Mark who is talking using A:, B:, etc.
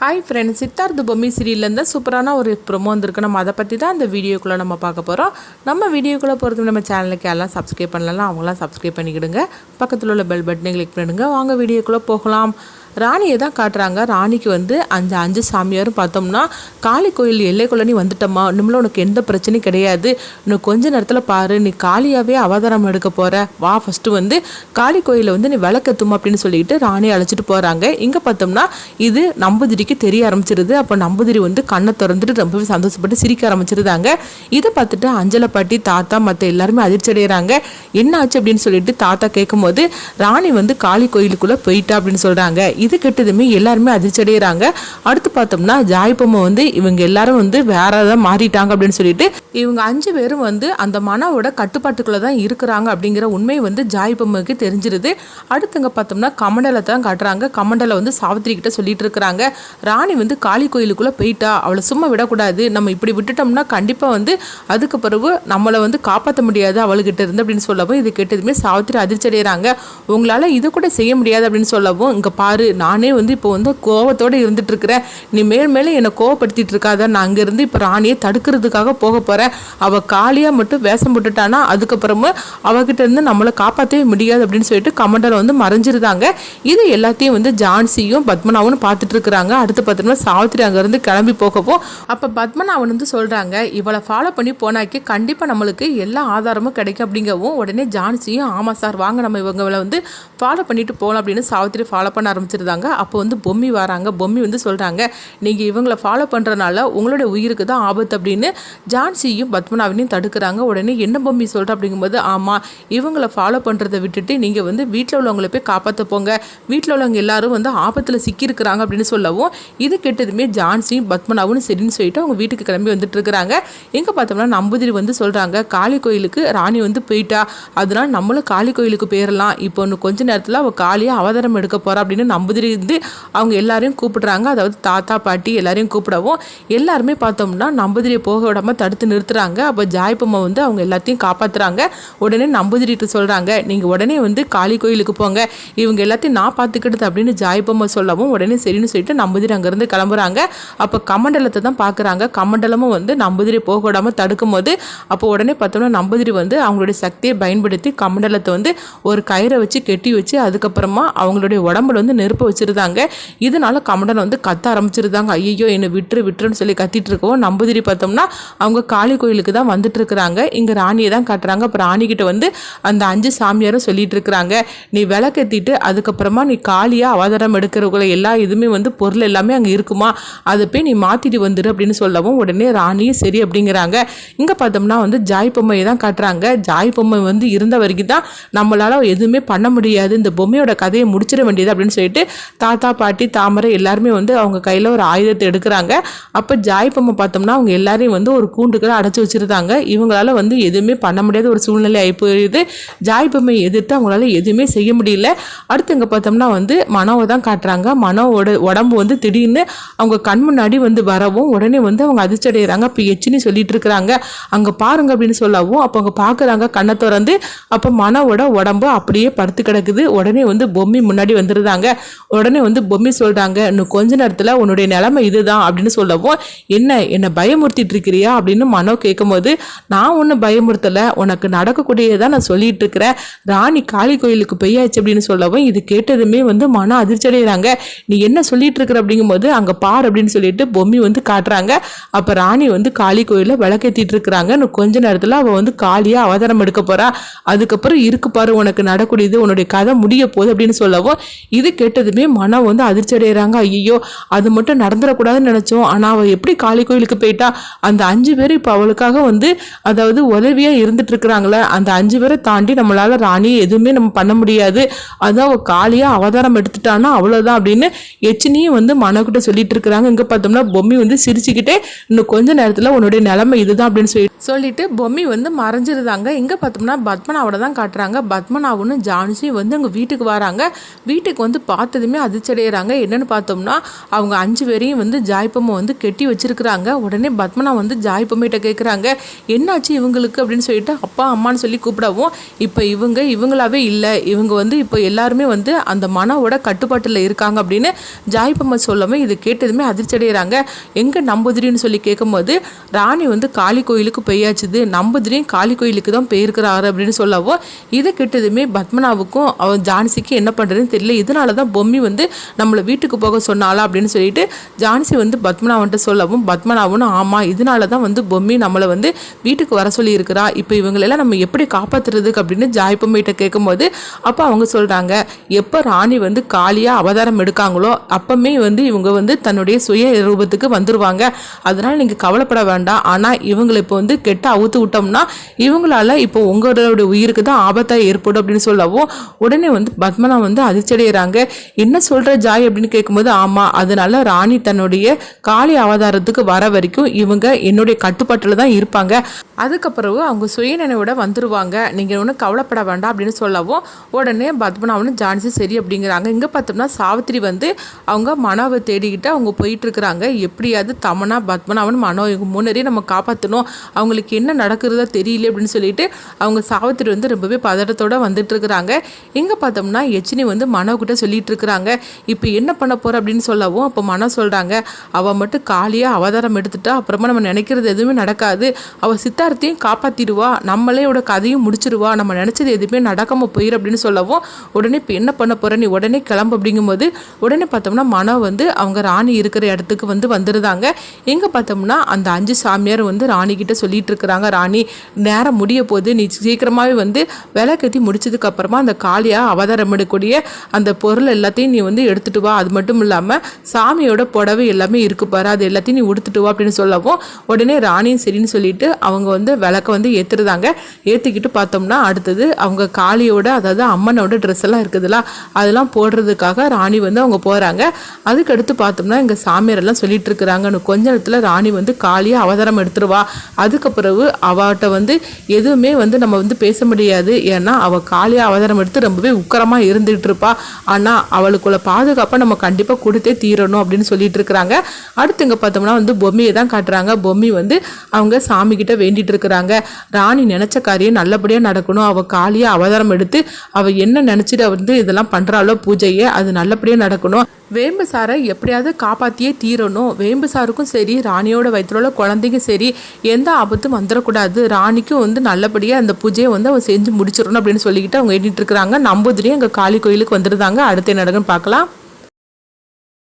A: Hi friends Siddhartha Bommi சீரியல்லேருந்து சூப்பரான ஒரு ப்ரொமோ வந்திருக்கு. நம்ம அதை பற்றி தான் அந்த வீடியோக்குள்ளே நம்ம பார்க்க போகிறோம் நம்ம வீடியோக்குள்ளே போகிறது நம்ம சேனலுக்கு எல்லாம் சப்ஸ்கிரைப் பண்ணலாம் அவங்களாம் சப்ஸ்கிரைப் பண்ணிக்கிடுங்க. பக்கத்தில் உள்ள பெல் பட்டனை கிளிக் பண்ணிடுங்க. வாங்க வீடியோக்குள்ளே போகலாம். ராணியை தான் காட்டுறாங்க. ராணிக்கு வந்து அந்த அஞ்சு சாமியாரும் பார்த்தோம்னா காளி கோயில் எல்லைக்குள்ள நீ வந்துட்டம்மா. இன்னும் உனக்கு எந்த பிரச்சனையும் கிடையாது. இன்னும் கொஞ்ச நேரத்தில் பாரு. நீ காளியாகவே அவதாரம் எடுக்க போகிற வா ஃபஸ்ட்டு வந்து காளி கோயிலில் வந்து நீ விளக்கத்தும் அப்படின்னு சொல்லிட்டு ராணியை அழைச்சிட்டு போகிறாங்க இங்கே பார்த்தோம்னா இது நம்புதிரிக்கு தெரிய ஆரம்பிச்சிருது. அப்போ நம்புதிரி வந்து கண்ணை திறந்துட்டு ரொம்பவே சந்தோஷப்பட்டு சிரிக்க ஆரம்பிச்சிருந்தாங்க. இதை பார்த்துட்டு அஞ்சலை பாட்டி தாத்தா மற்ற எல்லாருமே அதிர்ச்சி அடைகிறாங்க என்ன ஆச்சு அப்படின்னு சொல்லிட்டு தாத்தா கேட்கும்போது ராணி வந்து காளி கோயிலுக்குள்ளே போயிட்டா அப்படின்னு சொல்கிறாங்க இது கெட்டதுமே எல்லாருமே அதிர்ச்சி அடைகிறாங்க அடுத்து பார்த்தோம்னா ஜாய்பம்மா வந்து இவங்க எல்லாரும் வந்து வேற ஏதாவது மாறிட்டாங்க அப்படின்னு சொல்லிட்டு இவங்க அஞ்சு பேரும் வந்து அந்த மனவோட கட்டுப்பாட்டுக்குள்ளே தான் இருக்கிறாங்க அப்படிங்கிற உண்மை வந்து ஜாய்பம்மாவுக்கு தெரிஞ்சிருது. அடுத்துங்க பார்த்தோம்னா கமண்டலை தான் காட்டுறாங்க. கமண்டலை வந்து சாவித்திரி கிட்ட சொல்லிட்டு இருக்கிறாங்க. ராணி வந்து காளி கோயிலுக்குள்ளே போயிட்டா அவளை சும்மா விடக்கூடாது. நம்ம இப்படி விட்டுட்டோம்னா கண்டிப்பாக வந்து அதுக்கு பிறகு நம்மளை வந்து காப்பாற்ற முடியாது அவளுக்கிட்ட இருந்து அப்படின்னு சொல்லவும் இது கேட்டதுமே சாவித்திரி அதிர்ச்சி அடைகிறாங்க உங்களால் இது கூட செய்ய முடியாது அப்படின்னு சொல்லவும் இங்கே பாரு நானே வந்து இப்போ வந்து கோவத்தோடு இருந்துட்டு இருக்கிறேன் நீ மேல் மேலே என்னை கோவப்படுத்திட்டு இருக்காத. நான் அங்கேருந்து இப்போ ராணியை தடுக்கிறதுக்காக போக போகிறேன் அவள் காலியாக மட்டும் வேஷம் போட்டுட்டானா அதுக்கப்புறமா அவகிட்ட இருந்து நம்மளை காப்பாற்றவே முடியாது அப்படின்னு சொல்லிட்டு கமண்டலை வந்து மறைஞ்சிருந்தாங்க. இது எல்லாத்தையும் வந்து ஜான்சியும் பத்மநாபனும் பார்த்துட்டு இருக்கிறாங்க அடுத்து பார்த்தோம்னா சாவித்திரி அங்கேருந்து கிளம்பி போகப்போ அப்போ பத்மநாபன் வந்து சொல்கிறாங்க இவளை ஃபாலோ பண்ணி போனாக்கி கண்டிப்பாக நம்மளுக்கு எல்லா ஆதாரமும் கிடைக்கும். அப்படிங்கவும் உடனே ஜான்சியும் ஆமாம் சார் வாங்க நம்ம இவங்களை வந்து ஃபாலோ பண்ணிட்டு போகலாம் அப்படின்னு சாவித்திரி ஃபாலோ பண்ண ஆரம்பிச்சிருந்தாங்க அப்போ வந்து பொம்மி வராங்க. பொம்மி வந்து சொல்கிறாங்க நீங்கள் இவங்களை ஃபாலோ பண்ணுறனால உங்களுடைய உயிருக்கு தான் ஆபத்து அப்படின்னு ஜான்சியும் பத்மநாபனையும் தடுக்கிறாங்க. உடனே என்ன பொம்மி சொல்கிற அப்படிங்கும்போது ஆமாம் இவங்களை ஃபாலோ பண்ணுறதை விட்டுட்டு நீங்கள் வந்து வீட்டில் உள்ளவங்களை போய் காப்பாற்ற போங்க வீட்டில் உள்ளவங்க எல்லாரும் வந்து ஆபத்தில் சிக்கியிருக்கிறாங்க அப்படின்னு சொல்லவும் இது கெட்டதுமே ஜான்சியும் பத்மநாபனும் சரின்னு சொல்லிட்டு அவங்க வீட்டுக்கு கிளம்பி வந்துட்டு இருக்கிறாங்க எங்கே பார்த்தோம்னா நம்பூதிரி வந்து சொல்கிறாங்க காளி கோயிலுக்கு ராணி வந்து போயிட்டா அதனால நம்மளும் காளி கோயிலுக்கு போயிடலாம் இப்போ இன்னும் கொஞ்ச நேரத்தில் அவள் காளியாக அவதாரம் எடுக்க போகிறா அப்படின்னு நம்ப வந்து அவங்க எல்லாரையும் கூப்பிடுறாங்க. அதாவது தாத்தா பாட்டி எல்லாரையும் கூப்பிடவும் எல்லாருமே பார்த்தோம்னா நம்பூதிரியை போக விடாமல் தடுத்து நிறுத்துறாங்க. அப்போ ஜாய்பம்மா வந்து அவங்க எல்லாத்தையும் காப்பாற்றுறாங்க உடனே நம்பூதிரிட்டு சொல்கிறாங்க நீங்கள் உடனே வந்து காளி கோயிலுக்கு போங்க. இவங்க எல்லாத்தையும் நான் பார்த்துக்கிட்டது அப்படின்னு ஜாய்பம்மா சொல்லவும் உடனே சரின்னு சொல்லிட்டு நம்பூதிரி அங்கேருந்து கிளம்புறாங்க. அப்போ கமண்டலத்தை தான் பார்க்குறாங்க. கமண்டலமும் வந்து நம்பூதிரி போக விடாமல் தடுக்கும் போது அப்போ உடனே பார்த்தோம்னா நம்பூதிரி வந்து அவங்களுடைய சக்தியை பயன்படுத்தி கமண்டலத்தை வந்து ஒரு கயிறை வச்சு கெட்டி வச்சு அதுக்கப்புறமா அவங்களுடைய உடம்புல வந்து நெருப்பு வச்சுருந்தாங்க. இதனால கமடன் வந்து கத்த ஆரம்பிச்சிருந்தாங்க. ஐயோ என்னை விட்டுரு விட்டுருன்னு சொல்லி கத்திட்டு இருக்கவும் நம்பூதிரி பார்த்தோம்னா அவங்க காளி கோயிலுக்கு தான் வந்துட்டு இருக்கிறாங்க. இங்கே ராணியை தான் காட்டுறாங்க. அப்போ ராணிக்கிட்ட வந்து அந்த அஞ்சு சாமியாரும் சொல்லிட்டு இருக்கிறாங்க. நீ விளக்கத்திட்டு அதுக்கப்புறமா நீ காளியாக அவதாரம் எடுக்கிறவங்கள எல்லா இதுவுமே வந்து பொருள் எல்லாமே அங்கே இருக்குமா? அதை போய் நீ மாற்றிட்டு வந்துடு அப்படின்னு சொல்லவும் உடனே ராணியும் சரி அப்படிங்கிறாங்க. இங்கே பார்த்தோம்னா வந்து ஜாய் பொம்மையை தான் காட்டுறாங்க. ஜாய் பொம்மை வந்து இருந்த வரைக்கும் தான் நம்மளால் எதுவுமே பண்ண முடியாது. இந்த பொம்மையோட கதையை முடிச்சிட வேண்டியது அப்படின்னு சொல்லிட்டு தாத்தா பாட்டி தாமரை எல்லாருமே வந்து அவங்க கையில் ஒரு ஆயுதத்தை எடுக்கிறாங்க. அப்போ ஜாய் பார்த்தோம்னா அவங்க எல்லாரையும் வந்து ஒரு கூண்டுக்குள்ள அடைச்சி வச்சுருந்தாங்க. இவங்களால வந்து எதுவுமே பண்ண முடியாத ஒரு சூழ்நிலை ஆகி போயிடுது ஜாய் எதிர்த்து அவங்களால எதுவுமே செய்ய முடியல. அடுத்து இங்கே பார்த்தோம்னா வந்து மனோவை தான் காட்டுறாங்க. மனோவோட உடம்பு வந்து திடீர்னு அவங்க கண் முன்னாடி வந்து வரவும் உடனே வந்து அவங்க அதிர்ச்சி அடைகிறாங்க இப்போ எச்சின்னு சொல்லிட்டு இருக்கிறாங்க. அங்கே பாருங்க அப்படின்னு சொல்லவும் அப்போ அவங்க பார்க்குறாங்க கண்ணை திறந்து. அப்போ மனோவோட உடம்பு அப்படியே படுத்து கிடக்குது. உடனே வந்து பொம்மி முன்னாடி வந்துருந்தாங்க உடனே வந்து பொம்மி சொல்கிறாங்க இன்னும் கொஞ்ச நேரத்தில் உன்னுடைய நிலைமை இதுதான் அப்படின்னு சொல்லவும் என்ன என்னை பயமுறுத்திட்டு இருக்கிறியா? அப்படின்னு மனோ கேட்கும்போது நான் ஒன்றும் பயமுறுத்தலை உனக்கு நடக்கக்கூடியதான் நான் சொல்லிட்டு இருக்கிறேன் ராணி காளி கோயிலுக்கு பெய்யாச்சு அப்படின்னு சொல்லவும் இது கேட்டதுமே வந்து மன அதிர்ச்சி அடைகிறாங்க நீ என்ன சொல்லிட்டு இருக்கிற அப்படிங்கும்போது அங்கே பார் அப்படின்னு சொல்லிட்டு பொம்மி வந்து காட்டுறாங்க. அப்போ ராணி வந்து காளி கோயிலில் விளக்கேற்றிட்டு இருக்கிறாங்க. இன்னும் கொஞ்ச நேரத்தில் அவள் வந்து காளியாக அவதாரம் எடுக்க போகிறா அதுக்கப்புறம் இருக்கு பாரு உனக்கு நடக்கூடியது உன்னுடைய கதை முடிய போகுது அப்படின்னு சொல்லவும் இது கேட்டது கேட்டதுமே மனம் வந்து அதிர்ச்சி அடைகிறாங்க ஐயோ அது மட்டும் நடந்துடக்கூடாதுன்னு நினச்சோம். ஆனால் அவள் எப்படி காளி கோயிலுக்கு போயிட்டா? அந்த அஞ்சு பேர் இப்போ அவளுக்காக வந்து அதாவது உதவியாக இருந்துட்டு இருக்கிறாங்களே அந்த அஞ்சு பேரை தாண்டி நம்மளால் ராணி எதுவுமே நம்ம பண்ண முடியாது. அதான் அவள் காளியாக அவதாரம் எடுத்துட்டான்னா அவ்வளோதான் அப்படின்னு எச்சினியும் வந்து மனக்கிட்ட சொல்லிட்டு இருக்கிறாங்க. இங்கே பார்த்தோம்னா பொம்மி வந்து சிரிச்சுக்கிட்டே இன்னும் கொஞ்ச நேரத்தில் உன்னுடைய நிலைமை இதுதான் அப்படின்னு சொல்லி சொல்லிட்டு பொம்மி வந்து மறைஞ்சிருந்தாங்க இங்கே பார்த்தோம்னா பத்மனாவோட தான் காட்டுறாங்க. பத்மனாவுன்னு ஜான்சியும் வந்து அங்கே வீட்டுக்கு வராங்க. வீட்டுக்கு வந்து பார்த்து பார்த்ததுமே அதிர்ச்சி அடைகிறாங்க பார்த்தோம்னா அவங்க அஞ்சு பேரையும் வந்து ஜாய்ப்பம்மை வந்து கெட்டி வச்சிருக்கிறாங்க. உடனே பத்மனா வந்து ஜாய்ப்பம்மிட்ட கேட்குறாங்க என்னாச்சு இவங்களுக்கு? அப்படின்னு சொல்லிட்டு அப்பா அம்மான்னு சொல்லி கூப்பிடவும் இப்போ இவங்க இவங்களாவே இல்லை. இவங்க வந்து இப்போ எல்லாருமே வந்து அந்த மனவோட கட்டுப்பாட்டில் இருக்காங்க. அப்படின்னு ஜாய்ப்பம்மா சொல்லவும் இது கேட்டதுமே அதிர்ச்சி அடைகிறாங்க எங்கே நம்புதிரின்னு சொல்லி கேட்கும்போது ராணி வந்து காளி கோயிலுக்கு பெய்யாச்சுது நம்புதிரியும் காளி கோயிலுக்கு தான் போயிருக்கிறாரு அப்படின்னு சொல்லவும் இதை கேட்டதுமே பத்மனாவுக்கும் அவன் ஜான்சிக்கு என்ன பண்ணுறதுன்னு தெரியல. இதனால தான் பொம்மி வந்து நம்மளை வீட்டுக்கு போக சொன்னாலா அப்படின்னு சொல்லிட்டு ஜான்சி வந்து பத்மநாபன்ட்ட சொல்லவும் பத்மனாவனும் ஆமாம் இதனால தான் வந்து பொம்மி நம்மளை வந்து வீட்டுக்கு வர சொல்லியிருக்கிறா. இப்போ இவங்களெல்லாம் நம்ம எப்படி காப்பாற்றுறதுக்கு அப்படின்னு ஜாய்ப்பம்மிட்ட கேட்கும்போது அப்போ அவங்க சொல்கிறாங்க எப்போ ராணி வந்து காலியாக அவதாரம் எடுக்காங்களோ அப்பமே வந்து இவங்க வந்து தன்னுடைய சுய ரூபத்துக்கு வந்துருவாங்க. அதனால் நீங்கள் கவலைப்பட வேண்டாம். ஆனால் இவங்களை இப்போ வந்து கெட்ட அவுத்து விட்டோம்னா இவங்களால இப்போ உங்களோட உயிருக்கு தான் ஆபத்தாக ஏற்படும். அப்படின்னு சொல்லவும் உடனே வந்து பத்மனா வந்து அதிர்ச்சி அடைகிறாங்க என்ன சொல்கிற ஜாய் அப்படின்னு கேட்கும்போது ஆமாம் அதனால ராணி தன்னுடைய காளி அவதாரத்துக்கு வர வரைக்கும் இவங்க என்னுடைய கட்டுப்பாட்டில் தான் இருப்பாங்க. அதுக்கப்புறம் அவங்க சுயநினைவோட வந்துடுவாங்க நீங்கள் ஒன்றும் கவலைப்பட வேண்டாம் அப்படின்னு சொல்லவும் உடனே பத்மநாபனும் ஜான்சி சரி அப்படிங்கிறாங்க. இங்கே பார்த்தோம்னா சாவித்திரி வந்து அவங்க மனோவை தேடிக்கிட்டு அவங்க போயிட்டுருக்குறாங்க. எப்படியாவது தமனா பத்மநாபன் மனோ இவங்க முன்னரே நம்ம காப்பாற்றணும் அவங்களுக்கு என்ன நடக்கிறதோ தெரியல அப்படின்னு சொல்லிட்டு அவங்க சாவித்திரி வந்து ரொம்பவே பதட்டத்தோட வந்துட்டுருக்குறாங்க. இங்கே பார்த்தோம்னா எச்சினி வந்து மனோக்கிட்ட கிட்ட சொல்லிட்டு இருக்கிறாங்க இப்போ என்ன பண்ண போகிற அப்படின்னு சொல்லவும் அப்போ மனோ சொல்கிறாங்க அவள் மட்டும் காலியாக அவதாரம் எடுத்துட்டா அப்புறமா நம்ம நினைக்கிறது எதுவுமே நடக்காது. அவள் சித்தா எல்லாத்தையும் காப்பாற்றிடுவா நம்மளேயோட கதையும் முடிச்சிருவா. நம்ம நினச்சது எதுவுமே நடக்காமல் போயிரு அப்படின்னு சொல்லவும் உடனே இப்போ என்ன பண்ண போகிற நீ உடனே கிளம்பு. அப்படிங்கும்போது உடனே பார்த்தோம்னா மனோ வந்து அவங்க ராணி இருக்கிற இடத்துக்கு வந்து வந்துருந்தாங்க எங்கே பார்த்தோம்னா அந்த அஞ்சு சாமியார் வந்து ராணிக்கிட்ட கிட்ட சொல்லிட்டு இருக்கிறாங்க ராணி நேரம் முடிய போது நீ சீக்கிரமாகவே வந்து விலை கட்டி முடிச்சதுக்கப்புறமா அந்த காளியாக அவதாரம் எடுக்கக்கூடிய அந்த பொருள் எல்லாத்தையும் நீ வந்து எடுத்துகிட்டு வா. அது மட்டும் இல்லாமல் சாமியோட புடவை எல்லாமே இருக்கு பாரு. அது எல்லாத்தையும் நீ உடுத்துட்டு வா அப்படின்னு சொல்லவும் உடனே ராணியும் சரின்னு சொல்லிட்டு அவங்க வந்து விளக்க வந்து ஏற்றுருதாங்க ஏற்றிக்கிட்டு பார்த்தோம்னா அடுத்தது அவங்க காளியோட அதாவது அம்மனோட ட்ரெஸ் எல்லாம் இருக்குதுல்ல அதெல்லாம் போடுறதுக்காக ராணி வந்து அவங்க போகிறாங்க அதுக்கடுத்து பார்த்தோம்னா எங்கள் சாமியாரெல்லாம் சொல்லிட்டு இருக்கிறாங்கன்னு கொஞ்ச நேரத்தில் ராணி வந்து காளியாக அவதாரம் எடுத்துருவா. அதுக்கு பிறகு அவட்ட வந்து எதுவுமே வந்து நம்ம வந்து பேச முடியாது. ஏன்னா அவள் காளியாக அவதாரம் எடுத்து ரொம்பவே உக்கரமாக இருந்துகிட்டு இருப்பா ஆனால் அவளுக்குள்ள பாதுகாப்பை நம்ம கண்டிப்பாக கொடுத்தே தீரணும் அப்படின்னு சொல்லிட்டு இருக்கிறாங்க. அடுத்து இங்கே பார்த்தோம்னா வந்து பொம்மையை தான் காட்டுறாங்க. பொம்மி வந்து அவங்க சாமி கிட்ட வேண்டிட்டு இருக்கிறாங்க. ராணி நினைச்ச காரியம் நல்லபடியா நடக்கணும். அவ காலியாக அவதாரம் எடுத்து அவ என்ன நினைச்சிட்டு வந்து இதெல்லாம் பண்றாளோ பூஜையை அது நல்லபடியா நடக்கணும். வேம்பு சாரை எப்படியாவது காப்பாத்தியே தீரணும். வேம்பு சாருக்கும் சரி ராணியோட வயிற்றுல உள்ள குழந்தைக்கும் சரி எந்த ஆபத்தும் வந்துடக்கூடாது. ராணிக்கும் வந்து நல்லபடியாக அந்த பூஜையை வந்து அவன் செஞ்சு முடிச்சிடணும் அப்படின்னு சொல்லிக்கிட்டு அவங்க எண்ணிட்டு இருக்கிறாங்க. நம்பூதிரியும் எங்கள் காளி கோயிலுக்கு வந்துருந்தாங்க. அடுத்த நடக்குன்னு பார்க்கலாம்.